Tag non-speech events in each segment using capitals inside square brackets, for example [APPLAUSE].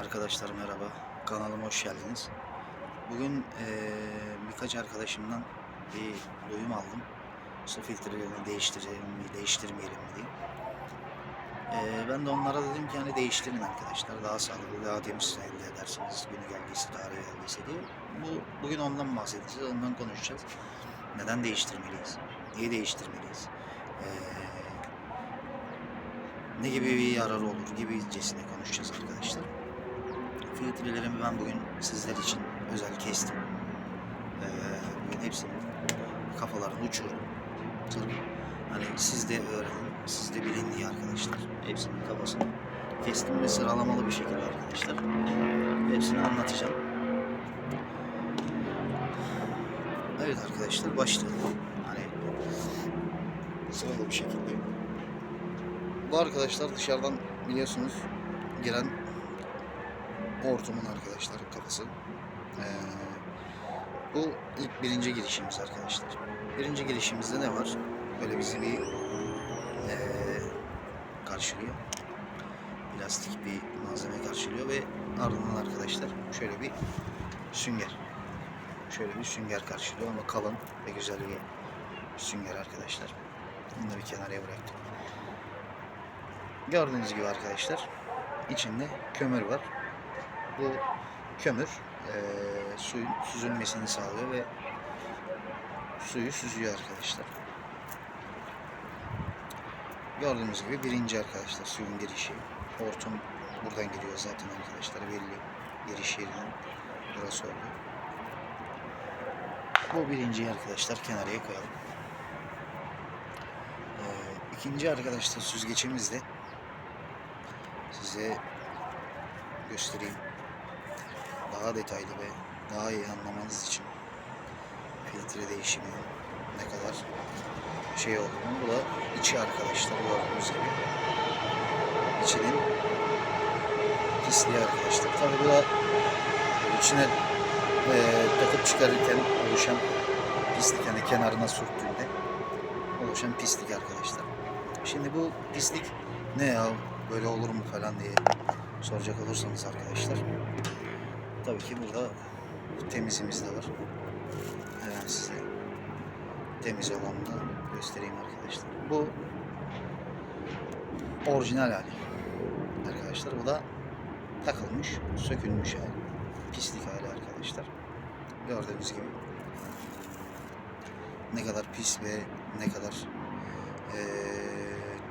Arkadaşlar merhaba. Kanalıma hoş geldiniz. Bugün eee, birkaç arkadaşımdan bir duyum aldım. Su filtrelerini değiştirelim mi, değiştirmeyelim mi diye. Eee, ben de onlara dedim ki hani değiştirin arkadaşlar. Daha sağlıklı, daha temiz elde edersiniz. Günü geldiyse, tarihi geldiyse diye. Bu, bugün ondan bahsedeceğiz, ondan konuşacağız. Neden değiştirmeliyiz? Niye değiştirmeliyiz? Eee, ne gibi bir yararı olur gibicesine konuşacağız arkadaşlar. Filtrelerimi ben bugün sizler için özel kestim. Ee, bugün hepsinin kafalarını uçurdum. Hani siz de öğrenin, siz de bilin diye arkadaşlar. Hepsinin kafasını kestim ve sıralamalı bir şekilde arkadaşlar. Hepsini anlatacağım. Evet arkadaşlar başlayalım. Hani sıralı bir şekilde. Bu arkadaşlar dışarıdan biliyorsunuz giren hortumun arkadaşlar kafası. Ee, bu ilk birinci girişimiz arkadaşlar. Birinci girişimizde ne var? Böyle bizi bir ee, karşılıyor. Plastik bir malzeme karşılıyor ve ardından arkadaşlar şöyle bir sünger. Şöyle bir sünger karşılıyor ama kalın ve güzel bir sünger arkadaşlar. Bunu da bir kenara bıraktım. Gördüğünüz gibi arkadaşlar içinde kömür var. Bu kömür eee suyun süzülmesini sağlıyor ve suyu süzüyor arkadaşlar. Gördüğünüz gibi birinci arkadaşlar suyun girişi. Hortum buradan giriyor zaten arkadaşlar belli. Giriş yerinin burası oldu. Bu birinciyi arkadaşlar kenara koyalım. Ee, ikinci arkadaşlar süzgeçimiz de size göstereyim. Daha detaylı ve daha iyi anlamanız için filtre değişimi ne kadar şey olduğunu. Bu da içi arkadaşlar gördüğünüz gibi. İçinin pisliği arkadaşlar. Tabi bu da içine e, takıp çıkarırken oluşan pislik yani kenarına sürttüğünde oluşan pislik arkadaşlar. Şimdi bu pislik ne ya böyle olur mu falan diye soracak olursanız arkadaşlar. Tabii ki burada temizimiz de var. Hemen size temiz olanı da göstereyim arkadaşlar. Bu orijinal hali. Arkadaşlar bu da takılmış, sökülmüş hali. Pislik hali arkadaşlar. Gördüğünüz gibi ne kadar pis ve ne kadar eee,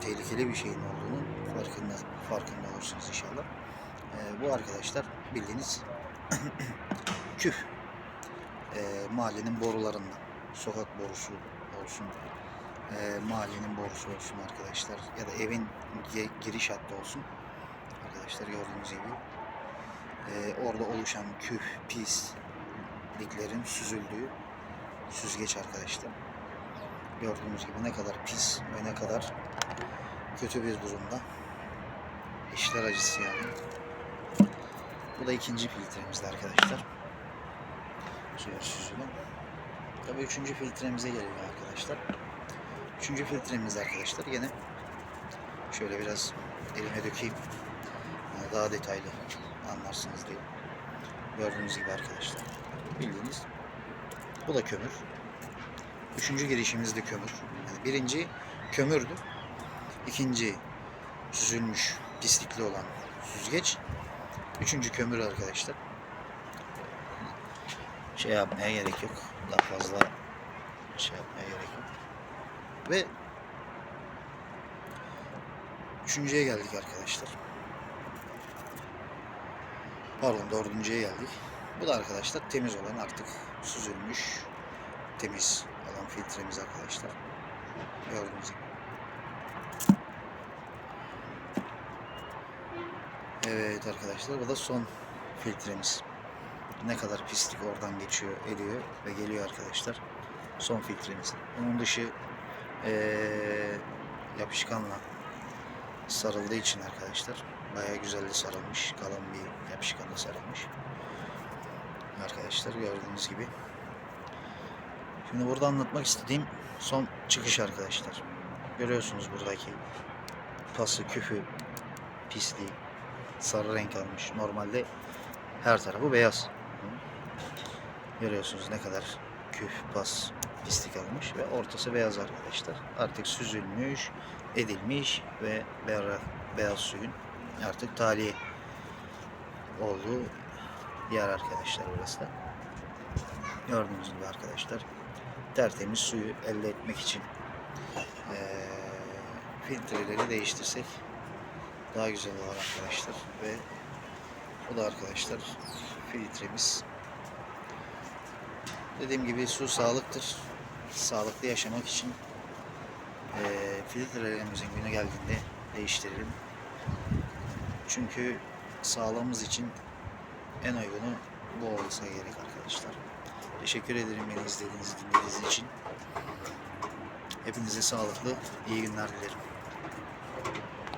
tehlikeli bir şeyin olduğunu farkında farkında olursunuz inşallah. Eee, bu arkadaşlar bildiğiniz [COUGHS] küf Eee, mahallenin borularından sokak borusu olsun. Eee, mahallenin borusu olsun arkadaşlar. Ya da evin giriş hattı olsun. Arkadaşlar gördüğünüz gibi. Eee, orada oluşan küf pisliklerin süzüldüğü süzgeç arkadaşlar. Gördüğünüz gibi ne kadar pis ve ne kadar kötü bir durumda. İşler acısı yani bu da ikinci filtremizde arkadaşlar. Suya süzülü tabi üçüncü filtremize geliyor arkadaşlar. Üçüncü filtremiz arkadaşlar. Yine şöyle biraz elime dökeyim. Daha detaylı anlarsınız diye. Gördüğünüz gibi arkadaşlar. Bildiğiniz. Bu da kömür. Üçüncü girişimiz de kömür. Yani birinci kömürdü. İkinci süzülmüş, pislikli olan süzgeç. Üçüncü kömür arkadaşlar. Şey yapmaya gerek yok. Daha fazla şey yapmaya gerek yok. Ve üçüncüye geldik arkadaşlar. Pardon dördüncüye geldik. Bu da arkadaşlar temiz olan artık süzülmüş, temiz olan filtremiz arkadaşlar. Gördüğünüz gibi. Evet arkadaşlar bu da son filtremiz. Ne kadar pislik oradan geçiyor, ediyor ve geliyor arkadaşlar. Son filtremiz. Bunun dışı eee, yapışkanla sarıldığı için arkadaşlar bayağı güzel de sarılmış. Kalın bir yapışkanla sarılmış. Arkadaşlar gördüğünüz gibi. Şimdi burada anlatmak istediğim son çıkış arkadaşlar. Görüyorsunuz buradaki pası, küfü, pisliği. Sarı renk almış. Normalde her tarafı beyaz. Görüyorsunuz ne kadar küf, pas, pislik almış ve ortası beyaz arkadaşlar. Artık süzülmüş, edilmiş ve beyaz, beyaz suyun artık taliye olduğu yer arkadaşlar burası da. Gördüğünüz gibi arkadaşlar tertemiz suyu elde etmek için eee, filtreleri değiştirsek daha güzel olur arkadaşlar ve bu da arkadaşlar filtremiz. Dediğim gibi su sağlıktır. Sağlıklı yaşamak için eee filtrelerimizin günü geldiğinde değiştirelim. Çünkü sağlığımız için en uygunu bu olsa gerek arkadaşlar. Teşekkür ederim beni izlediğiniz dinlediğiniz için. Hepinize sağlıklı iyi günler dilerim